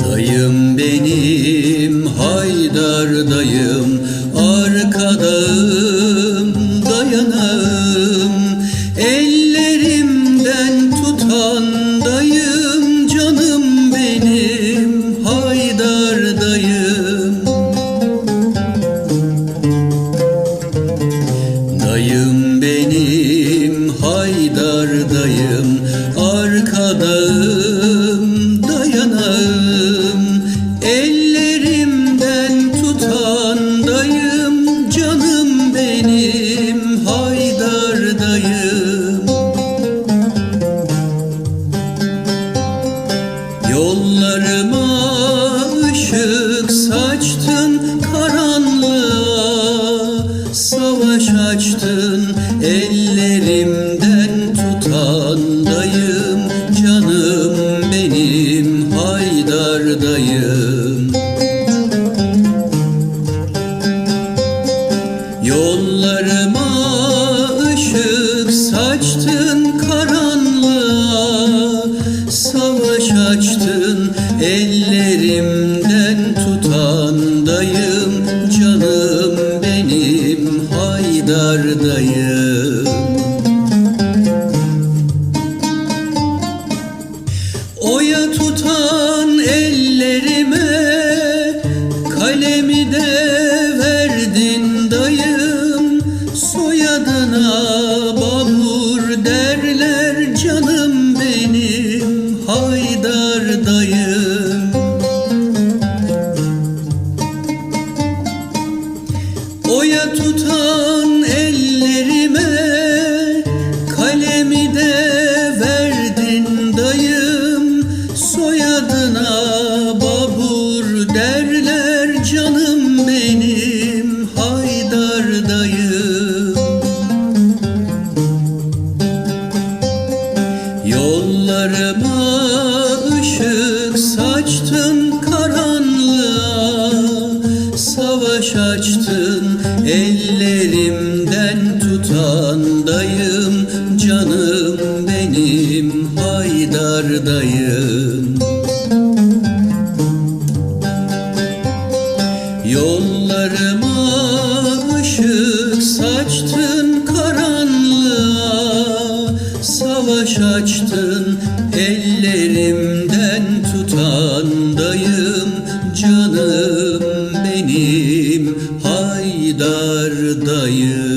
Dayım benim Haydar dayım Arkadağım dayanağım. Ellerimden tutan dayım Canım benim Haydar dayım. Dayım benim Haydar Yollarıma ışık saçtın karanlığa Savaş açtın ellerim Haydardayım canım benim Haydardayım. Oya tutan ellerime Kalemi de verdin dayım. Soyadına babur derler canım benim Haydar Oya tutan ellerime kalemi de verdin dayım. Soyadına babur derler canım benim Haydar dayım. Yollarıma ışık saçtın karanlığa savaş açtın ellerimden tutandayım Canım benim Haydar'dayım. Yollarıma ışık saçtın karanlığa Savaş açtın ellerimden tutandayım Canım benim Haydar'dayım dardayım.